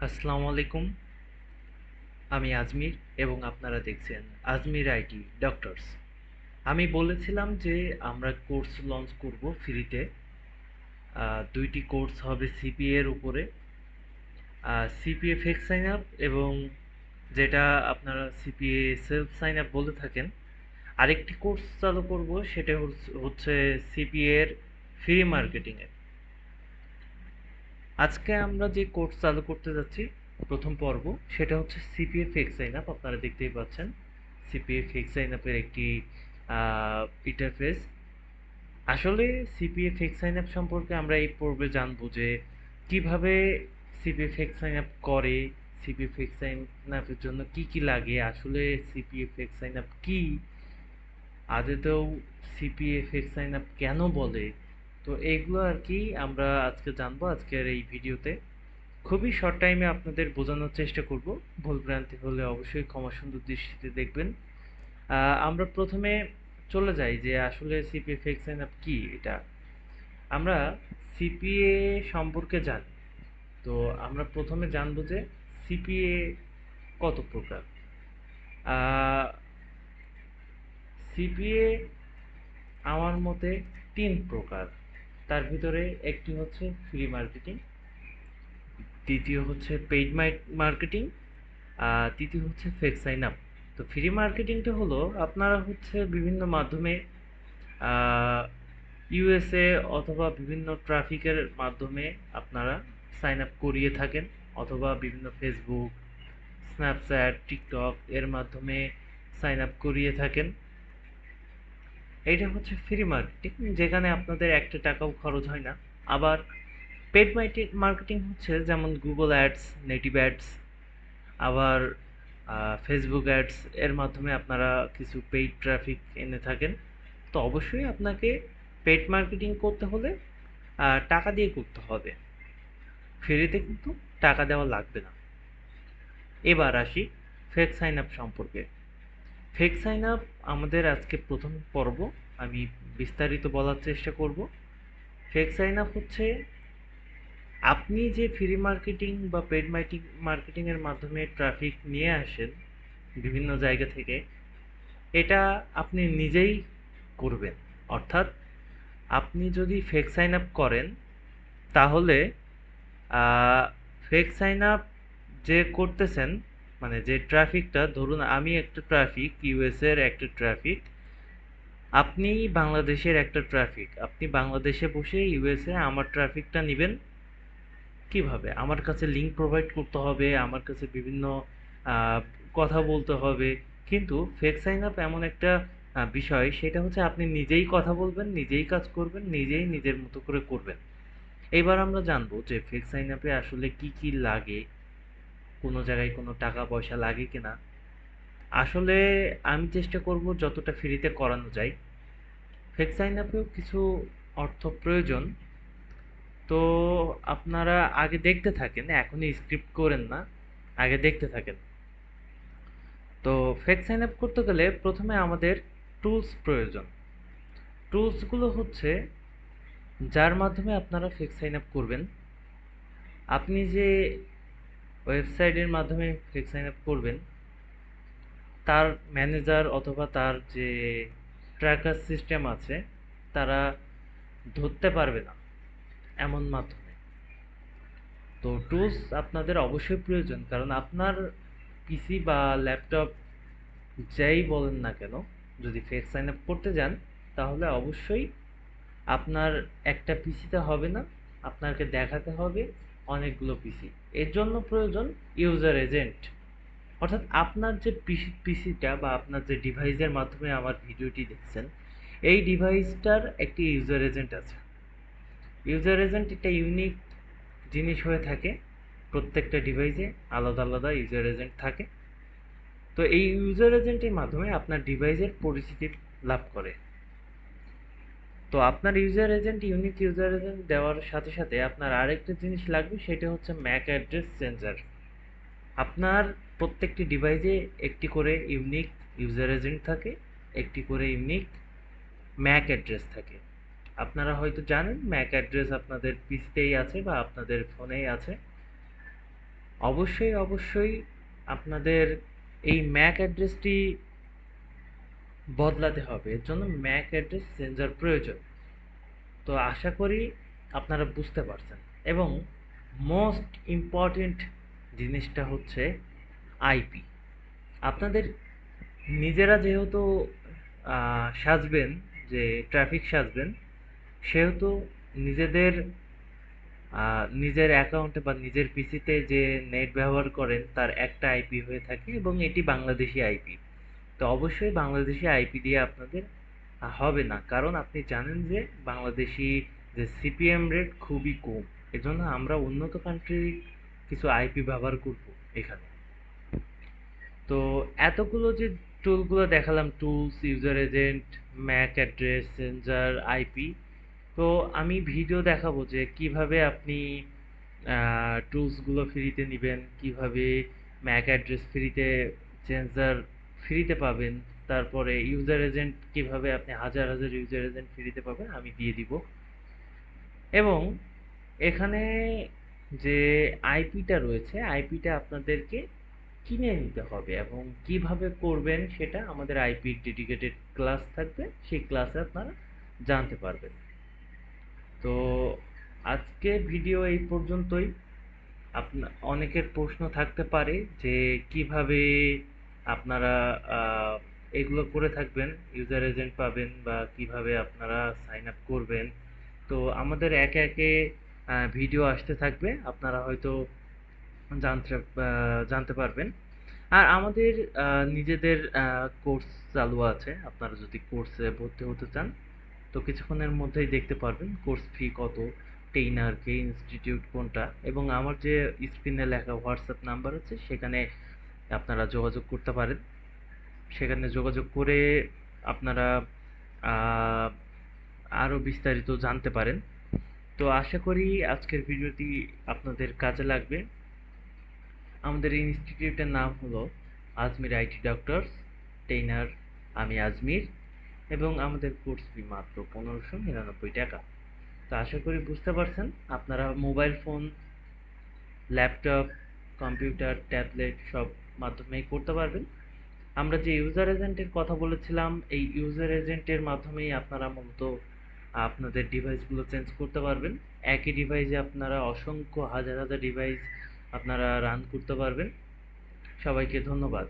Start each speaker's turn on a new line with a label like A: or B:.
A: আসসালামু আলাইকুম। আমি আজমির এবং আপনারা দেখছেন আজমির আইটি ডক্টরস। আমি বলেছিলাম যে আমরা কোর্স লঞ্চ করব ফ্রিতে। দুইটি কোর্স হবে সিপিএ এর উপরে। সিপিএ ফেক সাইন আপ এবং যেটা আপনারা সিপিএ সেলফ সাইন আপ বলে থাকেন। আরেকটি কোর্স চালু করব, সেটা হচ্ছে- সিপিএ এর ফ্রি মার্কেটিং এর আজকে আমরা যে কোর্স চালু করতে যাচ্ছি, প্রথম পর্ব, সেটা হচ্ছে সিপিএফ ফেক সাইন আপ আপনারা দেখতেই পাচ্ছেন। সিপিএফ ফেক সাইন আপের একটি ইন্টারফেস আসলে সিপিএফ ফেক সাইন আপ সম্পর্কে আমরা এই পর্বে জানব যে কীভাবে সিপিএ ফেক সাইন আপ করে সিপিএ ফেক সাইন আপের জন্য কি কি লাগে, আসলে সিপিএফ ফেক সাইন আপ কি? আদতেও সিপিএ ফেক সাইন আপ কেন বলে? তো এইগুলো আর কি আমরা আজকে জানব আজকের এই ভিডিওতে। খুবই শর্ট টাইমে আপনাদের বোঝানোর চেষ্টা করব। ভুল ভ্রান্তি হলে অবশ্যই ক্ষমা সুন্দর দৃষ্টিতে দেখবেন। আমরা প্রথমে চলে যাই যে আসলে সিপিএ ফেক সাইন আপ কি এটা। আমরা সিপিএ সম্পর্কে জানি। তো আমরা প্রথমে জানব যে সিপিএ কত প্রকার? সিপিএ আমার মতে তিন প্রকার। তার ভিতরে একটি হচ্ছে ফ্রি মার্কেটিং দ্বিতীয় হচ্ছে পেইড মার্কেটিং আর তৃতীয় হচ্ছে ফেক সাইন আপ তো ফ্রি মার্কেটিংটা হলো আপনারা হচ্ছে বিভিন্ন মাধ্যমে ইউএসএ অথবা বিভিন্ন ট্রাফিকের মাধ্যমে আপনারা সাইন আপ করিয়ে থাকেন, অথবা বিভিন্ন ফেসবুক স্ন্যাপচ্যাট টিকটক এর মাধ্যমে সাইন আপ করিয়ে থাকেন। এইটা হচ্ছে ফ্রি মার্কেটিং যেখানে আপনাদের একটা টাকাও খরচ হয় না। আবার পেড মার্কেটিং হচ্ছে যেমন গুগল অ্যাডস নেটিভ অ্যাডস আবার ফেসবুক অ্যাডস এর মাধ্যমে আপনারা কিছু পেইড ট্রাফিক এনে থাকেন। তো অবশ্যই আপনাকে পেড মার্কেটিং করতে হলে টাকা দিয়ে করতে হবে। ফ্রিতে কিন্তু টাকা দেওয়া লাগবে না। এবার আসি ফেক সাইন আপ সম্পর্কে। ফেক সাইন আপ আমাদের আজকে প্রথম পর্ব। আমি বিস্তারিত বলার চেষ্টা করব। ফেক সাইন আপ হচ্ছে, আপনি যে ফ্রি মার্কেটিং বা পেড মার্কেটিং এর মাধ্যমে ট্রাফিক নিয়ে আসেন বিভিন্ন জায়গা থেকে, এটা আপনি নিজেই করবেন। অর্থাৎ আপনি যদি ফেক সাইন আপ করেন, তাহলে ফেক সাইন আপ যে করতেছেন মানে যে ট্রাফিকটা, ধরুন আমি একটা ট্রাফিক ইউএস এর একটা ট্রাফিক, আপনি বাংলাদেশের একটা ট্রাফিক, আপনি বাংলাদেশে বসে ইউএসএ আমার ট্রাফিকটা নেবেন কীভাবে? আমার কাছে লিঙ্ক প্রোভাইড করতে হবে, আমার কাছে বিভিন্ন কথা বলতে হবে। কিন্তু ফেক সাইন আপ এমন একটা বিষয়, সেটা হচ্ছে আপনি নিজেই কথা বলবেন, নিজেই কাজ করবেন, নিজেই নিজের মতো করে করবেন। এবার আমরা জানব যে ফেক সাইন আপে আসলে কি কি লাগে কোনো জায়গায় কোনো টাকা পয়সা লাগে কিনা। আসলে আমি চেষ্টা করব যতটা ফ্রিতে করানো যায়। ফেক সাইন আপেও কিছু অর্থ প্রয়োজন। তো আপনারা আগে দেখতে থাকেন, এখনই স্ক্রিপ্ট করেন না, আগে দেখতে থাকেন। তো ফেক সাইন আপ করতে গেলে প্রথমে আমাদের টুলস প্রয়োজন। টুলসগুলো হচ্ছে, যার মাধ্যমে আপনারা ফেক সাইন আপ করবেন। আপনি যে ওয়েবসাইটের মাধ্যমে ফেক সাইন আপ করবেন। তার ম্যানেজার অথবা তার যে ট্র্যাকার সিস্টেম আছে, তারা ধরতে পারবে না এমন মাধ্যমে। তো টুলস আপনাদের অবশ্যই প্রয়োজন, কারণ আপনার পিসি বা ল্যাপটপ যাই বলেন না কেন, যদি ফেক সাইন আপ করতে যান, তাহলে অবশ্যই আপনার একটা পিসিতে হবে না, আপনাকে দেখাতে হবে অনেকগুলো পিসি এর জন্য প্রয়োজন ইউজার এজেন্ট অর্থাৎ আপনার যে পিসি পিসিটা বা আপনার যে ডিভাইসের মাধ্যমে আমার ভিডিওটি দেখছেন, এই ডিভাইসটার একটি ইউজার এজেন্ট আছে। ইউজার এজেন্ট একটা ইউনিক জিনিস হয়ে থাকে, প্রত্যেকটা ডিভাইসে আলাদা আলাদা ইউজার এজেন্ট থাকে। তো এই ইউজার এজেন্টের মাধ্যমে আপনার ডিভাইসের পরিচিতি লাভ করে। তো আপনার user agent unique user agent দেওয়ার সাথে সাথে আপনার আরেকটা জিনিস লাগবে, সেটা হচ্ছে ম্যাক অ্যাড্রেস চেঞ্জার আপনার প্রত্যেকটি ডিভাইসে একটি করে ইউনিক ইউজার এজেন্ট থাকে, একটি করে ইউনিক ম্যাক অ্যাড্রেস থাকে। আপনারা হয়তো জানেন ম্যাক অ্যাড্রেস আপনাদের পিসিতেই আছে বা আপনাদের ফোনেই আছে। অবশ্যই অবশ্যই আপনাদের এই ম্যাক অ্যাড্রেসটি বদলাতে হবে। এর জন্য ম্যাক অ্যাড্রেস চেঞ্জার প্রয়োজন। তো আশা করি আপনারা বুঝতে পারছেন। এবং মোস্ট ইম্পর্টেন্ট জিনিসটা হচ্ছে আইপি আপনাদের নিজেরা যেহেতু সাজবেন, যে ট্রাফিক সাজবেন, সেহেতু নিজেদের নিজের অ্যাকাউন্টে বা নিজের পিসিতে যে নেট ব্যবহার করেন, তার একটা আইপি হয়ে থাকে এবং এটি বাংলাদেশি আইপি তো অবশ্যই বাংলাদেশি আইপি দিয়ে আপনাদের হবে না। কারণ আপনি জানেন যে বাংলাদেশি যে সিপিএম রেট খুবই কম। এজন্য আমরা উন্নত কান্ট্রির কিছু আইপি ব্যবহার করব এখানে। তো এতগুলো যে টুলগুলো দেখালাম tools user agent MAC address sensor IP তো আমি ভিডিও দেখাবো যে কীভাবে আপনি টুলসগুলো ফ্রিতে নেবেন, কীভাবে ম্যাক অ্যাড্রেস ফ্রিতে সেন্সার ফ্রিতে পাবেন। তারপরে ইউজার এজেন্ট কীভাবে আপনি হাজার হাজার ইউজার এজেন্ট ফ্রিতে পাবেন আমি দিয়ে দিব। এবং এখানে যে আইপিটা রয়েছে আইপিটা আপনাদেরকে কিনে নিতে হবে এবং কীভাবে করবেন সেটা আমাদের আইপি ডেডিকেটেড ক্লাস থাকবে, সেই ক্লাসে আপনারা জানতে পারবেন। তো আজকে ভিডিও এই পর্যন্তই। আপনা অনেকের প্রশ্ন থাকতে পারে যে কীভাবে আপনারা এগুলো করে থাকবেন ইউজার এজেন্ট পাবেন বা কীভাবে আপনারা সাইন আপ করবেন। তো আমাদের একে একে ভিডিও আসতে থাকবে, আপনারা হয়তো জানতে জানতে পারবেন। আর আমাদের নিজেদের কোর্স চালু আছে, আপনারা যদি কোর্সে ভর্তি হতে চান, তো কিছুক্ষণের মধ্যেই দেখতে পারবেন কোর্স ফি কত টেইনার কে ইনস্টিটিউট কোনটা, এবং আমার যে স্ক্রিনে লেখা হোয়াটসঅ্যাপ নাম্বার আছে, সেখানে আপনারা যোগাযোগ করতে পারেন। সেখানে যোগাযোগ করে আপনারা আরও বিস্তারিত জানতে পারেন। তো আশা করি আজকের ভিডিওটি আপনাদের কাজে লাগবে। আমাদের ইনস্টিটিউটের নাম হলো আজমির আইটি ডক্টরস ট্রেনার আমি আজমির, এবং আমাদের কোর্স ফি মাত্র পনেরোশো নিরানব্বই টাকা। তো আশা করি বুঝতে পারছেন, আপনারা mobile phone, laptop, computer, tablet সব মাধ্যমেই করতে পারবেন। আমরা যে ইউজার এজেন্টের কথা বলেছিলাম, এই ইউজার এজেন্টের মাধ্যমেই আপনারা মূলত, আপনাদের ডিভাইসগুলো চেঞ্জ করতে পারবেন। একই ডিভাইসে আপনারা অসংখ্য হাজার হাজার ডিভাইস আপনারা রান করতে পারবেন। সবাইকে ধন্যবাদ।